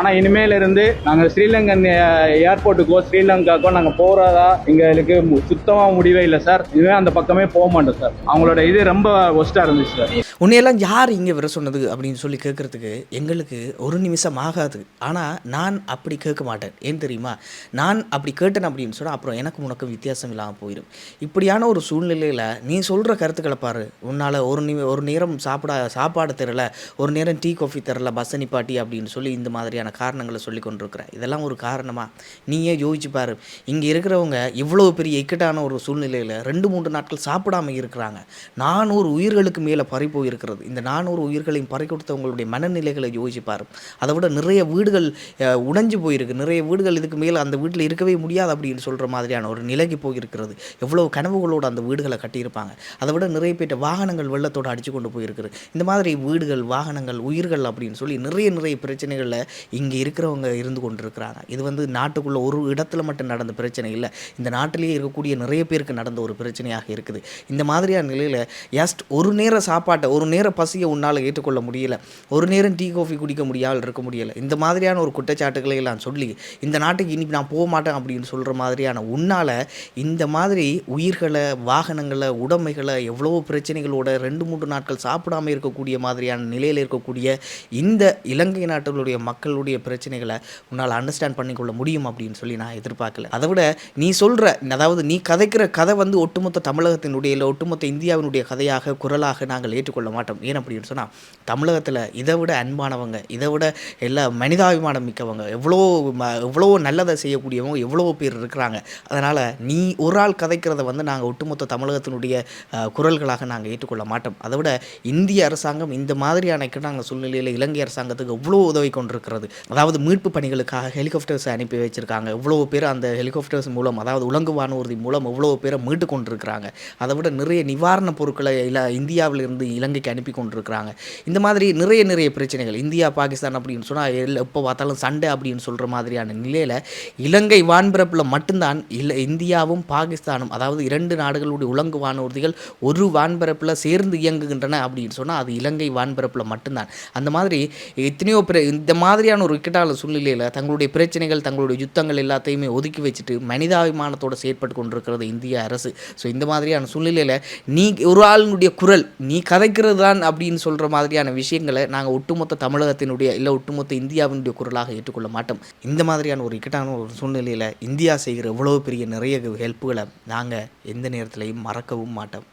ஆனால் இனிமேல் இருந்து நாங்கள் ஸ்ரீலங்கன் ஏர்போர்ட்டுக்கோ ஸ்ரீலங்காக்கோ நாங்கள் போகிறதா எங்களுக்கு சுத்தமாக முடிவே இல்லை சார். இனிமேல் அந்த பக்கமே போக மாட்டோம் சார். அவங்களோட இது ரொம்ப ஒஸ்ட்டாக இருந்துச்சு சார். உன்னையெல்லாம் யார் இங்கே வர சொன்னது அப்படின்னு சொல்லி கேட்குறதுக்கு எங்களுக்கு ஒரு நிமிஷம் ஆகாது. ஆனால் நான் அப்படி கேட்க மாட்டேன். ஏன் தெரியுமா? நான் அப்படி கேட்டேன் அப்படின்னு சொன்னால் அப்புறம் எனக்கு உனக்கும் வித்தியாசம் இல்லாமல் போயிடும் இப்படியான ஒரு சூழ்நிலையில் நீ சொல்கிற கருத்துக்களை பாரு. உன்னால் ஒரு நிமி ஒரு நேரம் சாப்பிட சாப்பாடு தரல ஒரு நேரம் டீ காஃபி தரல பஸ் நிப்பாட்டி அப்படின்னு சொல்லி இந்த மாதிரியான காரணங்களை சொல்லி கொண்டிருக்கிற. இதெல்லாம் ஒரு காரணமா? நீயே யோசிச்சு பாரு. இங்கே இருக்கிறவங்க இவ்வளோ பெரிய இக்கட்டான ஒரு சூழ்நிலையில் ரெண்டு மூன்று நாட்கள் சாப்பிடாம இருக்கிறாங்க. நானூறு உயிர்களுக்கு மேலே பறி இருக்கிறது. இந்த நானூறு உயிர்களையும் பறி கொடுத்தவங்களுடைய மனநிலைகளை யோசிப்பார் அதை விட நிறைய வீடுகள் உடைஞ்சு போயிருக்கு. நிறைய வீடுகள் இதுக்கு மேலே அந்த வீட்டில் இருக்கவே முடியாது அப்படின்னு சொல்கிற மாதிரியான ஒரு நிலைக்கு போயிருக்கிறது. எவ்வளோ கனவுகளோடு அந்த வீடுகளை கட்டியிருப்பாங்க. அதை விட நிறைய பேர்ட்ட வாகனங்கள் வெள்ளத்தோடு அடித்து கொண்டு போயிருக்குது. இந்த மாதிரி வீடுகள் வாகனங்கள் உயிர்கள் அப்படின்னு சொல்லி நிறைய நிறைய பிரச்சனைகளில் இங்கே இருக்கிறவங்க இருந்து கொண்டு இருக்கிறாங்க இது வந்து நாட்டுக்குள்ளே ஒரு இடத்துல மட்டும் நடந்த பிரச்சனை இல்லை. இந்த நாட்டிலேயே இருக்கக்கூடிய நிறைய பேருக்கு நடந்த ஒரு பிரச்சனையாக இருக்குது. இந்த மாதிரியான நிலையில் ஜஸ்ட் ஒரு நேர சாப்பாட்டை ஒரு நேரம் பசியை உன்னால் ஏற்றுக்கொள்ள முடியல. ஒரு நேரம் டீ காஃபி குடிக்க முடியாமல் இருக்க முடியல. இந்த மாதிரியான ஒரு குற்றச்சாட்டுகளை எல்லாம் சொல்லி இந்த நாட்டுக்கு இனி நான் போக மாட்டேன் அப்படின்னு சொல்கிற மாதிரியான உன்னால் இந்த மாதிரி உயிர்களை வாகனங்களை உடைமைகளை எவ்வளவோ பிரச்சனைகளோட ரெண்டு மூன்று நாட்கள் சாப்பிடாமல் இருக்கக்கூடிய மாதிரியான நிலையில் இருக்கக்கூடிய இந்த இலங்கை நாட்டினுடைய மக்களுடைய பிரச்சனைகளை உன்னால் அண்டர்ஸ்டாண்ட் பண்ணிக்கொள்ள முடியும் அப்படின்னு சொல்லி நான் எதிர்பார்க்கல. அதை விட நீ சொல்கிற அதாவது நீ கதைக்கிற கதை வந்து ஒட்டுமொத்த தமிழகத்தினுடைய இல்லை ஒட்டுமொத்த இந்தியாவினுடைய கதையாக குரலாக நாங்கள் ஏற்றுக்கொள்ள மாட்டோம் ஏன் அப்படின்னு சொன்னால் தமிழகத்தில் இதை விட அன்பானவங்க இதை விட எல்லா மனிதாபிமானம் மிக்கவங்க எவ்வளோ ம- எவ்வளோ நல்லதை செய்யக்கூடியவங்க எவ்வளோ பேர் இருக்கிறாங்க. அதனால் நீ ஒரு ஆள் கதைக்கிறத வந்து நாங்கள் ஒட்டுமொத்த தமிழகத்தினுடைய குரல்களாக நாங்கள் ஏற்றுக்கொள்ள மாட்டோம். அதை விட இந்திய அரசாங்கம் இந்த மாதிரியான இக்கட்டான சூழ்நிலையில் இலங்கை அரசாங்கத்துக்கு எவ்வளோ உதவி கொண்டிருக்கிறது. அதாவது மீட்பு பணிகளுக்காக ஹெலிகாப்டர்ஸ் அனுப்பி வச்சிருக்காங்க. எவ்வளோ பேர் அந்த ஹெலிகாப்டர்ஸ் மூலம் அதாவது உலங்கு வானூர்தி மூலம் எவ்வளோ பேரை மீட்டு கொண்டிருக்கிறாங்க. அதை விட நிறைய நிவாரணப் பொருட்களை இல்லை இந்தியாவிலிருந்து இலங்கைக்கு அனுப்பி கொண்டிருக்கிறாங்க. இந்த மாதிரி நிறைய நிறைய பிரச்சனைகள். இந்தியா பாகிஸ்தான் அப்படின்னு சொன்னால் எப்போ பார்த்தாலும் சண்டை அப்படின்னு சொல்கிற மாதிரியான நிலையில் இலங்கை வான்பரப்பில் மட்டும்தான் இல்லை இந்தியாவும் பாகிஸ்தானும் அதாவது இரண்டு நாடுகளுடைய உலங்கு வானூர்திகள் ஒரு வான்பரப்பில் சேர்ந்து இயங்குகின்றன அப்படின்னு சொன்னால் அது இலங்கை வான்பரப்பில் மட்டும்தான். அந்த மாதிரி எத்தனையோ பிர இந்த மாதிரியான ஒரு இக்கட்டான சூழ்நிலையில் தங்களுடைய பிரச்சனைகள் தங்களுடைய யுத்தங்கள் எல்லாத்தையுமே ஒதுக்கி வச்சுட்டு மனிதாபிமானத்தோடு செயற்பட்டு கொண்டிருக்கிறது இந்திய அரசு. ஸோ இந்த மாதிரியான சூழ்நிலையில் நீ ஒரு ஆளுடைய குரல் நீ கதைக்கு இருக்கிறது தான் அப்படின்னு சொல்கிற மாதிரியான விஷயங்களை நாங்கள் ஒட்டுமொத்த தமிழகத்தினுடைய இல்லை ஒட்டுமொத்த இந்தியாவினுடைய குரலாக ஏற்றுக்கொள்ள மாட்டோம். இந்த மாதிரியான ஒரு இக்கட்டான ஒரு சூழ்நிலையில் இந்தியா செய்கிற இவ்வளோ பெரிய நிறைய ஹெல்ப்புகளை நாங்கள் எந்த நேரத்திலையும் மறக்கவும் மாட்டோம்.